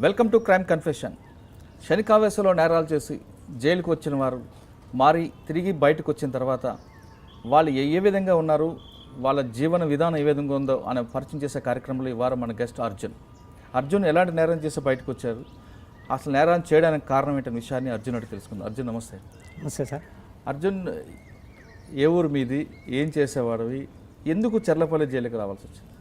Welcome to crime confession. శనికావేశంలో నేరాలు చేసి జైలుకు వచ్చిన వారు మారి తిరిగి బయటకు వచ్చిన తర్వాత వాళ్ళు ఏ ఏ విధంగా ఉన్నారు వాళ్ళ జీవన విధానం ఏ విధంగా ఉందో అనే పరిచయం చేసే కార్యక్రమంలో ఈ వారం మన గెస్ట్ అర్జున్. అర్జున్ ఎలాంటి నేరం చేసి బయటకు వచ్చారు? అసలు నేరాన్ని చేయడానికి కారణం ఏంటనే విషయాన్ని అర్జున్ అడిగి తెలుసుకుందాం. అర్జున్ నమస్తే. నమస్తే సార్. అర్జున్ ఏ ఊరు మీది? ఏం చేసేవాడివి? ఎందుకు చెర్లపల్లి జైలుకి రావాల్సి వచ్చింది?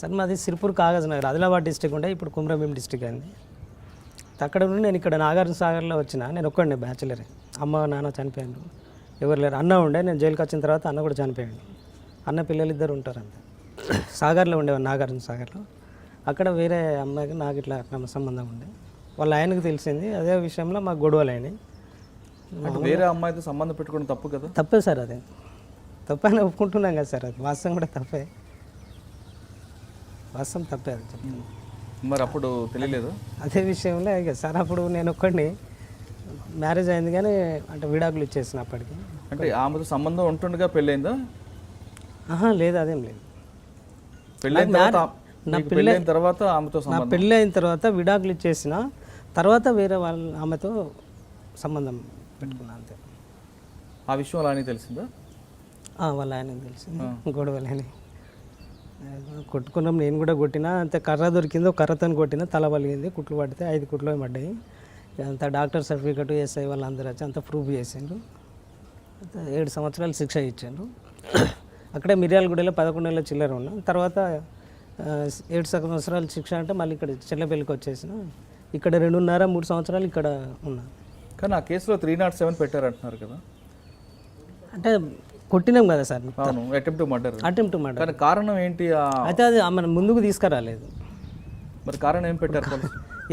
సార్ మాది సిరిపూర్ కాగజ్ నగర్ ఆదిలాబాద్ డిస్టిక్ ఉండే ఇప్పుడు కుమ్రభీం డిస్టిక్ అయింది. అక్కడ నుండి నేను ఇక్కడ నాగార్జున సాగర్లో వచ్చిన నేను ఒక్కడిని బ్యాచులర్. అమ్మ నాన్న చనిపోయాను ఎవరు లేరు. అన్న ఉండే నేను జైలుకి వచ్చిన తర్వాత అన్న కూడా చనిపోయాడు. అన్న పిల్లలు ఇద్దరు ఉంటారు అంతే. సాగర్లో ఉండేవాడు నాగార్జున సాగర్లో. అక్కడ వేరే అమ్మాయికి నాకు ఇట్లా సంబంధం ఉండే. వాళ్ళ ఆయనకు తెలిసింది అదే విషయంలో మాకు గొడవలు అయినాయి. వేరే అమ్మాయితో సంబంధం పెట్టుకోవడం తప్పు కదా? తప్పే సార్ అది. తప్పని ఒప్పుకుంటున్నాం కదా సార్ అది. వాస్తవం కూడా తప్పే. వాస్తవం తప్పే అది చెప్తాను. మరి అప్పుడు తెలియలేదు? అదే విషయంలో ఇక సార్ అప్పుడు నేను ఒక్కడిని మ్యారేజ్ అయింది కానీ అంటే విడాకులు ఇచ్చేసిన అప్పటికి. అంటే ఆమెతో సంబంధం ఉంటుండగా పెళ్ళైందా? ఆహా లేదు అదేం లేదు. పెళ్ళైన తర్వాత పెళ్ళైన తర్వాత ఆమెతో నా సంబంధం? పెళ్ళి అయిన తర్వాత విడాకులు ఇచ్చేసిన తర్వాత వేరే వాళ్ళ ఆమెతో సంబంధం పెట్టుకున్నా అంతే. ఆ విషయం అలా అని తెలిసిందా? ఆ, వాళ్ళ ఆయనకు తెలిసింది. గొడవలని. కొట్టుకున్నాం నేను కూడా కొట్టినా అంతే కర్ర దొరికింది ఒక కర్రతో కొట్టిన తల పలిగింది కుట్లు పడితే ఐదు కుట్లు పడ్డాయి. అంత డాక్టర్ సర్టిఫికెట్ ఎస్ఐ వాళ్ళందరూ వచ్చి అంత ప్రూఫ్ చేసిండ్రు. ఏడు సంవత్సరాలు శిక్ష ఇచ్చిండ్రు. అక్కడే మిర్యాలగూడలో పదకొండు నెలల చిల్లర ఉన్నా. తర్వాత ఏడు సంవత్సరాలు శిక్ష అంటే మళ్ళీ ఇక్కడ చెల్లెపల్లికి వచ్చేసిన. ఇక్కడ రెండున్నర మూడు సంవత్సరాలు ఇక్కడ ఉన్నా. కానీ ఆ కేసులో త్రీ నాట్ సెవెన్ పెట్టారంటున్నారు కదా. అంటే కొట్టినాం కదా సార్ అవును అటెంప్ట్ మర్డర్ అటెంప్ట్ మాట కానీ కారణం ఏంటి అయితే అది ఆమెను ముందుకు తీసుకురాలేదు. మరి కారణం ఏం పెట్టారు?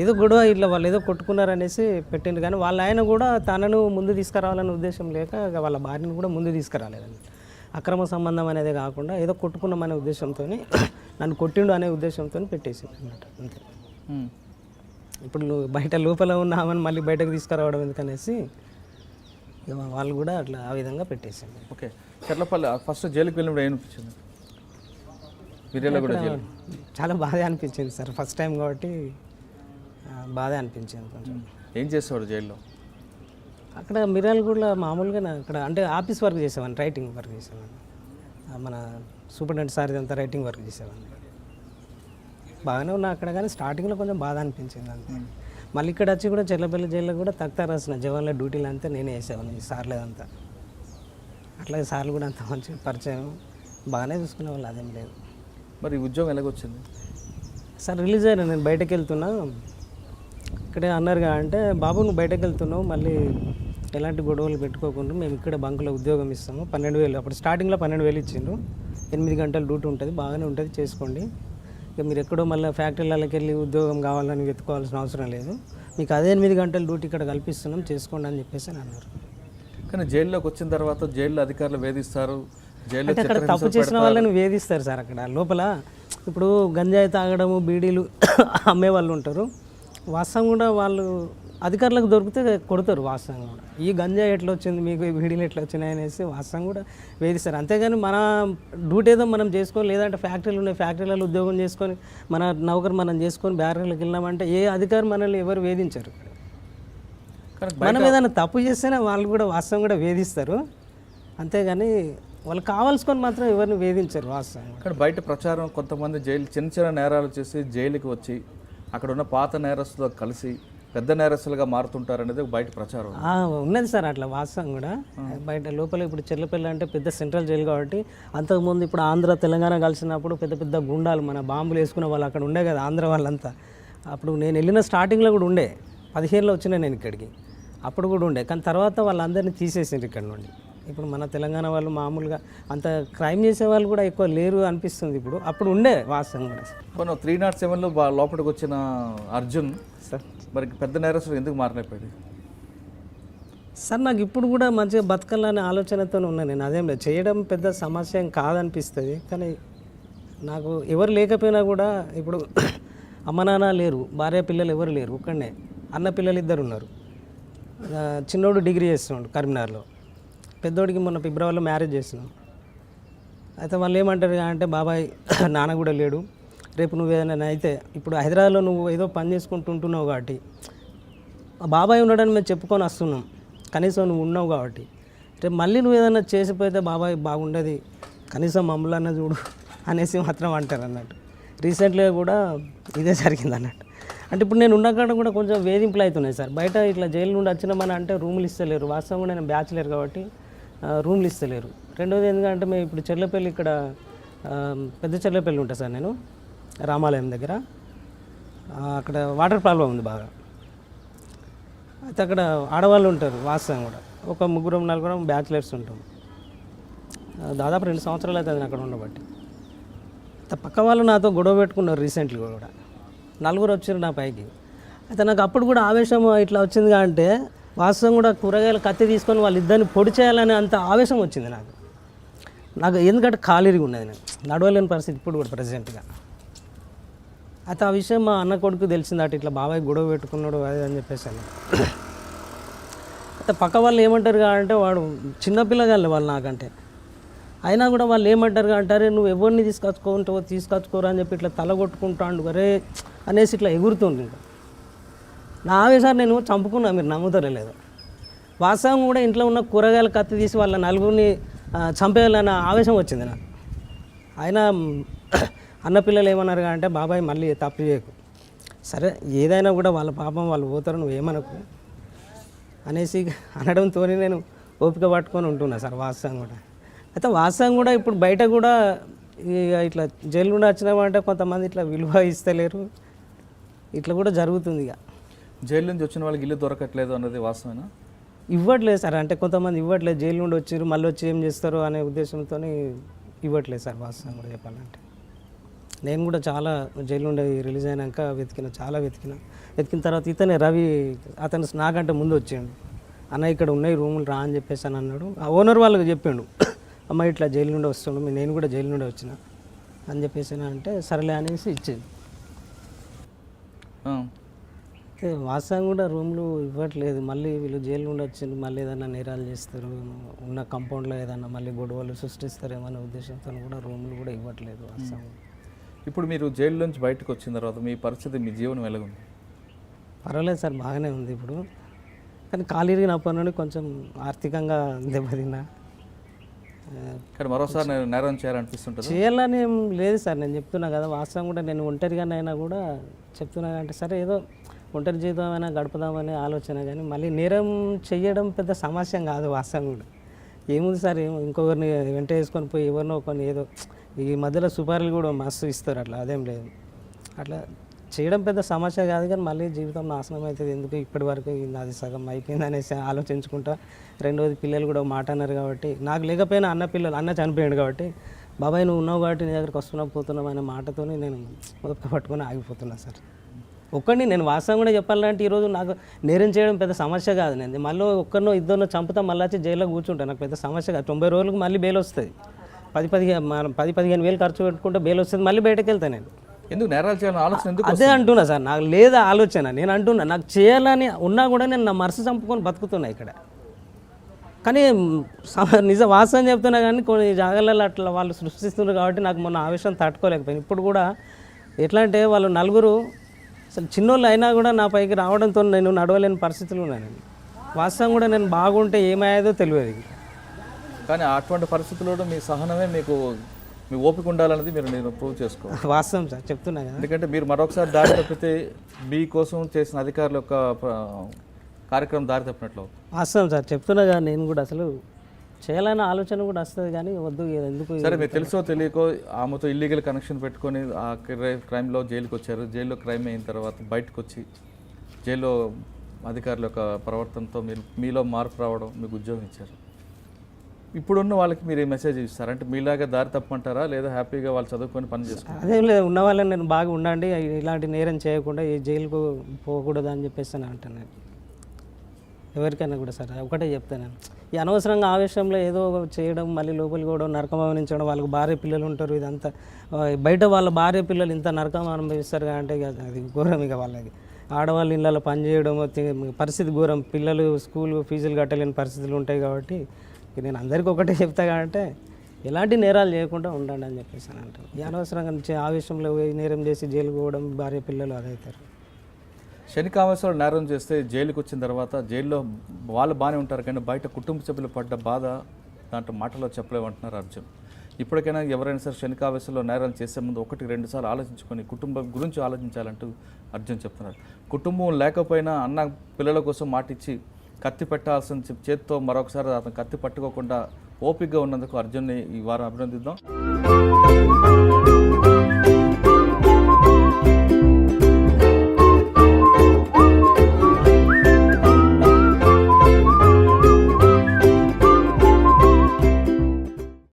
ఏదో గొడవ ఇట్లా వాళ్ళు ఏదో కొట్టుకున్నారనేసి పెట్టిండు కానీ వాళ్ళ ఆయన కూడా తనను ముందు తీసుకురావాలనే ఉద్దేశం లేక వాళ్ళ భార్యను కూడా ముందు తీసుకురాలేదండి అక్రమ సంబంధం అనేది కాకుండా ఏదో కొట్టుకున్నామనే ఉద్దేశంతో నన్ను కొట్టిండు అనే ఉద్దేశంతో పెట్టేసింది అన్నమాట. అంతే. ఇప్పుడు నువ్వు బయట లోపల ఉన్న ఆమెను మళ్ళీ బయటకు తీసుకురావడం ఎందుకనేసి వాళ్ళు కూడా అట్లా ఆ విధంగా పెట్టేసింది. ఓకే చెర్లపల్లి ఫస్ట్ జైలుకి వెళ్ళినప్పుడు ఏం అనిపించింది? మిర్యాల కూడా జైలు. చాలా బాధ అనిపించింది సార్ ఫస్ట్ టైం కాబట్టి బాధ అనిపించింది కొంచెం. ఏం చేసేవాడు జైల్లో? అక్కడ మిర్యాలగూడలో మామూలుగా అక్కడ అంటే ఆఫీస్ వర్క్ చేసేవాడిని రైటింగ్ వర్క్ చేసేవాడిని. ఆ, మన సూపరింటెండెంట్ సార్ ఇదంతా రైటింగ్ వర్క్ చేసేవాడిని. బాగానే ఉన్నా అక్కడ కానీ స్టార్టింగ్లో కొంచెం బాధ అనిపించింది అంతే. మళ్ళీ ఇక్కడ వచ్చి కూడా చెల్లపల్లి జైల్లో కూడా తక్కువ రాసిన జవాన్ల డ్యూటీలు అంతా నేనే వేసేవాడిని ఈ సార్లు అదంతా అట్లాగే సార్లు కూడా అంత మంచి పరిచయం బాగానే చూసుకునే వాళ్ళు అదేం లేదు. మరి ఉద్యోగం ఎలాగొచ్చింది? సార్ రిలీజ్ అయినా నేను బయటకు వెళ్తున్నా. ఇక్కడే అన్నారుగా అంటే బాబు నువ్వు బయటకు వెళ్తున్నావు మళ్ళీ ఎలాంటి గొడవలు పెట్టుకోకుండా మేము ఇక్కడ బంకులో ఉద్యోగం ఇస్తాము. పన్నెండు వేలు అప్పుడు స్టార్టింగ్లో పన్నెండు వేలు ఇచ్చిండ్రు. ఎనిమిది గంటల డ్యూటీ ఉంటుంది బాగానే ఉంటుంది చేసుకోండి. ఇక మీరు ఎక్కడో మళ్ళీ ఫ్యాక్టరీలకి వెళ్ళి ఉద్యోగం కావాలని వెతుకోవాల్సిన అవసరం లేదు. మీకు అదే ఎనిమిది గంటల డ్యూటీ ఇక్కడ కల్పిస్తున్నాం చేసుకోండి అని చెప్పేసి అని అన్నారు. కానీ జైల్లోకి వచ్చిన తర్వాత జైల్లో అధికారులు వేధిస్తారు జైల్లో అంటే అక్కడ తప్పు చేసిన వాళ్ళని వేధిస్తారు సార్ అక్కడ. లోపల ఇప్పుడు గంజాయి తాగడము బీడీలు అమ్మే వాళ్ళు ఉంటారు. వాస్తవం కూడా వాళ్ళు అధికారులకు దొరికితే కొడతారు వాస్తవం కూడా. ఈ గంజాయి ఎట్లా వచ్చింది మీకు ఈ బీడీలు ఎట్లా వచ్చినాయి అనేసి వాస్తవం కూడా వేధిస్తారు. అంతేగాని మన డ్యూటీ ఏదో మనం చేసుకొని లేదంటే ఫ్యాక్టరీలు ఉన్నాయి ఫ్యాక్టరీలలో ఉద్యోగం చేసుకొని మన నౌకరు మనం చేసుకొని బ్యారర్లకు వెళ్ళామంటే ఏ అధికారి మనల్ని ఎవరు వేధించరు. మనం ఏదైనా తప్పు చేస్తేనే వాళ్ళు కూడా వాస్తవం కూడా వేధిస్తారు. అంతేగాని వాళ్ళు కావాల్సుకొని మాత్రం ఎవరిని వేధించరు వాస్తవం కానీ బయట ప్రచారం కొంతమంది జైలు చిన్న చిన్న నేరాలు చేసి జైలుకి వచ్చి అక్కడ ఉన్న పాత నేరస్తులతో కలిసి పెద్ద నేరస్తులుగా మారుతుంటారు అనేది బయట ప్రచారం. ఉన్నది సార్ అట్లా వాస్తవం కూడా. బయట లోపల ఇప్పుడు చెర్లపల్లి అంటే పెద్ద సెంట్రల్ జైలు కాబట్టి అంతకుముందు ఇప్పుడు ఆంధ్ర తెలంగాణ కలిసినప్పుడు పెద్ద పెద్ద గుండాలు మన బాంబులు వేసుకునే వాళ్ళు అక్కడ ఉండే కదా ఆంధ్ర వాళ్ళంతా. అప్పుడు నేను వెళ్ళిన స్టార్టింగ్లో కూడా ఉండే. పదిహేనులో వచ్చిన నేను ఇక్కడికి. అప్పుడు కూడా ఉండే. కానీ తర్వాత వాళ్ళందరినీ తీసేసిండ్రు ఇక్కడ నుండి. ఇప్పుడు మన తెలంగాణ వాళ్ళు మామూలుగా అంత క్రైమ్ చేసే వాళ్ళు కూడా ఎక్కువ లేరు అనిపిస్తుంది ఇప్పుడు. అప్పుడు ఉండే వాస్తవం కూడా. త్రీ నాట్ సెవెన్లో లోపలికి వచ్చిన అర్జున్ సార్. మరి పెద్ద నేరస్తులు ఎందుకు మారలేకపోయాడు సార్ నాకు ఇప్పుడు కూడా మంచిగా బతకాలనే ఆలోచనతో ఉన్నాను నేను. అదేం లేదు. చేయడం పెద్ద సమస్య ఏం కాదనిపిస్తుంది. కానీ నాకు ఎవరు లేకపోయినా కూడా ఇప్పుడు అమ్మ నాన్న లేరు భార్య పిల్లలు ఎవరు లేరు ఒక్కడే అన్న పిల్లలు ఇద్దరు ఉన్నారు. చిన్నోడు డిగ్రీ చేస్తున్నాడు కరీంనగర్లో. పెద్దోడికి మొన్న ఫిబ్రవరిలో మ్యారేజ్ చేసినాం. అయితే వాళ్ళు ఏమంటారు అంటే బాబాయ్ నాన్న కూడా లేడు. రేపు నువ్వు ఏదైనా అయితే ఇప్పుడు హైదరాబాద్లో నువ్వు ఏదో పని చేసుకుంటూ ఉంటున్నావు కాబట్టి బాబాయ్ ఉన్నాడని మేము చెప్పుకొని వస్తున్నాం. కనీసం నువ్వు ఉన్నావు కాబట్టి. రేపు మళ్ళీ నువ్వు ఏదైనా చేసిపోతే బాబాయ్ బాగుండేది. కనీసం మమ్మల్ని చూడు అనేసి మాత్రం అంటారు అన్నట్టు. రీసెంట్గా కూడా ఇదే జరిగింది అన్నట్టు. అంటే ఇప్పుడు నేను ఉన్నకాడ కూడా కొంచెం వేధింపులు అవుతున్నాయి సార్. బయట ఇట్లా జైలు నుండి వచ్చినామని అంటే రూములు ఇస్తలేరు. వాస్తవంగా నేను బ్యాచులర్ కాబట్టి రూమ్లు ఇస్తలేరు రెండోది ఎందుకంటే మేము ఇప్పుడు చెర్లపల్లి ఇక్కడ పెద్ద చెర్లపల్లి ఉంటా సార్ నేను రామాలయం దగ్గర. అక్కడ వాటర్ ప్రాబ్లం ఉంది బాగా. అయితే అక్కడ ఆడవాళ్ళు ఉంటారు వాస్తవం కూడా. ఒక ముగ్గురం నలుగురం బ్యాచిలర్స్ ఉంటాం. దాదాపు రెండు సంవత్సరాలు అవుతుంది నేను అక్కడ ఉండబట్టి. పక్క వాళ్ళు నాతో గొడవ పెట్టుకున్నారు రీసెంట్లీ కూడా. నలుగురు వచ్చారు నా పైకి. అయితే నాకు అప్పుడు కూడా ఆవేశం ఇట్లా వచ్చింది అంటే వాస్తవం కూడా కూరగాయలు కత్తి తీసుకొని వాళ్ళు ఇద్దరిని పొడి చేయాలనే అంత ఆవేశం వచ్చింది నాకు. నాకు ఎందుకంటే ఖాళీగా ఉన్నది నేను. నడవలేని పరిస్థితి ఇప్పుడు కూడా ప్రజెంట్గా అయితే ఆ విషయం మా అన్న కొడుకు తెలిసింది అటు ఇట్లా బాబాయ్ గొడవ పెట్టుకున్నాడు అది అని చెప్పేసి అని. అయితే పక్క వాళ్ళు ఏమంటారు అంటే వాడు చిన్నపిల్లగాళ్ళు వాళ్ళు నాకంటే. అయినా కూడా వాళ్ళు ఏమంటారు అంటారే నువ్వు ఎవరిని తీసుకొచ్చుకుంటావో తీసుకొచ్చుకోరా అని చెప్పి ఇట్లా తల కొట్టుకుంటాండు అరే అనేసి ఇట్లా ఎగురుతుంది నా ఆవేశాన్ని నేను చంపుకున్నా మీరు నమ్ముతారో లేదు. వాస్తవం కూడా ఇంట్లో ఉన్న కూరగాయల కత్తి తీసి వాళ్ళ నలుగురిని చంపేయాలన్న ఆవేశం వచ్చింది నాకు. అయినా అన్నపిల్లలు ఏమన్నారు అంటే బాబాయ్ మళ్ళీ తప్పు చేయకు. సరే ఏదైనా కూడా వాళ్ళ పాపం వాళ్ళు పోతారు నువ్వు ఏమనకు? అనేసి అనడంతో నేను ఓపిక పట్టుకొని ఉంటున్నా సార్ వాస్తవం కూడా. అయితే వాస్తవం కూడా ఇప్పుడు బయట కూడా ఇక ఇట్లా జైలు నుండి వచ్చినామంటే కొంతమంది ఇట్లా విలువ ఇస్తలేరు. ఇట్లా కూడా జరుగుతుంది ఇక. జైలు నుంచి వచ్చిన వాళ్ళకి ఇల్లు దొరకట్లేదు అన్నది వాస్తవేనా? ఇవ్వట్లేదు సార్. అంటే కొంతమంది ఇవ్వట్లేదు. జైలు నుండి వచ్చారు మళ్ళీ వచ్చి ఏం చేస్తారు అనే ఉద్దేశంతో ఇవ్వట్లేదు సార్ వాస్తవం కూడా చెప్పాలంటే. నేను కూడా చాలా జైలు నుండి రిలీజ్ అయినాక వెతికిన చాలా వెతికిన. వెతికిన తర్వాత ఇతనే రవి అతను నాకంటే ముందు వచ్చాడు. అన్న ఇక్కడ ఉన్నాయి రూములు రా అని చెప్పేసి అని అన్నాడు. ఆ ఓనర్ వాళ్ళకి చెప్పిండు. అమ్మ ఇట్లా జైలు నుండి వస్తుండు నేను కూడా జైలు నుండి వచ్చిన అని చెప్పేసి అంటే సరేలే అనేసి ఇచ్చేది. వాస్తవం కూడా రూమ్లు ఇవ్వట్లేదు. మళ్ళీ వీళ్ళు జైలు నుండి వచ్చింది మళ్ళీ ఏదైనా నేరాలు చేస్తారు ఉన్న కంపౌండ్లో ఏదైనా మళ్ళీ గొడవలు సృష్టిస్తారేమో అనే ఉద్దేశంతో కూడా రూమ్లు కూడా ఇవ్వట్లేదు వాస్తవం ఇప్పుడు మీరు జైలు నుంచి బయటకు వచ్చిన తర్వాత మీ పరిస్థితి మీ జీవనం ఎలాగుంది? పర్వాలేదు సార్ బాగానే ఉంది ఇప్పుడు. కానీ ఖాళీగా నా నుండి కొంచెం ఆర్థికంగా దెబ్బతిన్నా. కానీ మరోసారి నేను నేరం చేయాలనిపిస్తుంటుంది? చేయాలని ఏం లేదు సార్. నేను చెప్తున్నా కదా వాస్తవం కూడా నేను ఒంటరిగానే అయినా కూడా చెప్తున్నా అంటే సరే ఏదో ఒంటరి జీవితమైనా గడుపుదామనే ఆలోచన కానీ మళ్ళీ నేరం చెయ్యడం పెద్ద సమస్య కాదు వాస్తవం కూడా. ఏముంది సార్ ఏమో ఇంకొకరిని వెంట వేసుకొని పోయి ఎవరినో కొన్ని ఏదో ఈ మధ్యలో సుపారీలు కూడా మస్తు ఇస్తారు అట్లా అదేం లేదు. అట్లా చేయడం పెద్ద సమస్య కాదు కానీ మళ్ళీ జీవితం నాశనం అవుతుంది. ఎందుకు ఇప్పటి వరకు నాది సగం అయిపోయింది అనేసి ఆలోచించుకుంటా. రెండోది పిల్లలు కూడా మాట అన్నారు కాబట్టి నాకు లేకపోయినా అన్న పిల్లలు అన్న చనిపోయాడు కాబట్టి బాబాయ్ నువ్వు ఉన్నావు కాబట్టి నీ దగ్గరికి వస్తున్నావు పోతున్నావు అనే మాటతోనే నేను ఓపిక పట్టుకొని ఆగిపోతున్నా సార్. ఒక్కడిని నేను వాస్తవం కూడా చెప్పాలంటే ఈరోజు నాకు నేరం చేయడం పెద్ద సమస్య కాదు నేను. మళ్ళీ ఒక్కరినో ఇద్దరినో చంపుతా మళ్ళీ వచ్చి జైల్లో కూర్చుంటాను నాకు పెద్ద సమస్య కాదు. తొంభై రోజులకు మళ్ళీ బెయిల్ వస్తుంది. పది పదిహేను పది పదిహేను వేలు ఖర్చు పెట్టుకుంటే బెయిల్ వస్తుంది మళ్ళీ బయటకు వెళ్తాను నేను. ఎందుకు నేరాలు చేయాలని ఆలోచన ఎందుకు అదే అంటున్నా సార్. నాకు లేదా ఆలోచన. నేను అంటున్నా నాకు చేయాలని ఉన్నా కూడా నేను నా మనసు చంపుకొని బతుకుతున్నా ఇక్కడ. కానీ నిజ వాస్తవం చెప్తున్నా కానీ కొన్ని జాగాలలో అట్లా వాళ్ళు సృష్టిస్తున్నారు కాబట్టి నాకు మొన్న ఆవేశం తట్టుకోలేకపోయింది ఇప్పుడు కూడా ఎట్లా అంటే వాళ్ళు నలుగురు అసలు చిన్నోళ్ళు అయినా కూడా నా పైకి రావడంతో నేను నడవలేని పరిస్థితులు ఉన్నాను నేను వాస్తవం కూడా నేను బాగుంటే ఏమయ్యేదో తెలియదు కానీ అటువంటి పరిస్థితుల్లో మీ సహనమే మీకు మీ ఓపిక ఉండాలన్నది మీరు నేను ప్రూవ్ చేసుకో వాస్తవం సార్ చెప్తున్నా కదా. ఎందుకంటే మీరు మరొకసారి దారి తప్పితే మీ కోసం చేసిన అధికారుల యొక్క కార్యక్రమం దారి తప్పినట్లు. వాస్తవం సార్ చెప్తున్నా కదా నేను కూడా అసలు చేయాలన్న ఆలోచన కూడా వస్తుంది కానీ వద్దు ఎందుకు సరే మీరు తెలుసో తెలియకో ఆమెతో ఇల్లీగల్ కనెక్షన్ పెట్టుకొని ఆ క్రై- క్రైమ్లో జైలుకి వచ్చారు. జైల్లో క్రైమ్ అయిన తర్వాత బయటకు వచ్చి జైల్లో అధికారుల యొక్క ప్రవర్తనతో మీరు మీలో మార్పు రావడం మీకు ఉద్యోగం ఇచ్చారు. ఇప్పుడున్న వాళ్ళకి మీరు ఈ మెసేజ్ ఇస్తారు? అంటే మీలాగా దారి తప్పమంటారా? లేదా హ్యాపీగా వాళ్ళు చదువుకొని పని చేసుకుంటారు? అదేం లేదు ఉన్న వాళ్ళని నేను బాగా ఉండండి ఇలాంటి నేరం చేయకుండా ఈ జైలుకు పోకూడదు అని చెప్పేసి అని అంటాను నేను ఎవరికైనా కూడా సరే ఒకటే చెప్తాను నేను. ఈ అనవసరంగా ఆవేశంలో ఏదో చేయడం మళ్ళీ లోపలికి కూడా నరకం అనుభవించడం వాళ్ళకి భార్య పిల్లలు ఉంటారు ఇదంతా బయట వాళ్ళ భార్య పిల్లలు ఇంత నరకం అనుభవిస్తారు అంటే ఇక అది ఘోరం ఇక వాళ్ళకి. ఆడవాళ్ళు ఇళ్ళలో పని చేయడం పరిస్థితి ఘోరం. పిల్లలు స్కూల్ ఫీజులు కట్టలేని పరిస్థితులు ఉంటాయి కాబట్టి నేను అందరికీ ఒకటే చెప్తా కాబట్టి ఎలాంటి నేరాలు చేయకుండా ఉండండి అని చెప్పేసి అని అంటారు. ఈ అనవసరంగా ఆవేశంలో పోయి నేరం చేసి జైలు పోవడం భార్య పిల్లలు అదవుతారు శనికావేశంలో నేరం చేస్తే జైలుకి వచ్చిన తర్వాత జైల్లో వాళ్ళు బాగానే ఉంటారు కానీ బయట కుటుంబ సభ్యులు పడ్డ బాధ దాంట్లో మాటలో చెప్పలేమంటున్నారు అర్జున్. ఇప్పటికైనా ఎవరైనా సరే శనికావేశంలో నేరం చేసే ముందు ఒకటి రెండు సార్లు ఆలోచించుకొని కుటుంబం గురించి ఆలోచించాలంటూ అర్జున్ చెప్తున్నారు. కుటుంబం లేకపోయినా అన్న పిల్లల కోసం మాటిచ్చి కత్తి పెట్టాల్సిన చేత్తో మరొకసారి అతను కత్తి పట్టుకోకుండా ఓపికగా ఉన్నందుకు అర్జున్ని ఈ వారం అభినందిద్దాం.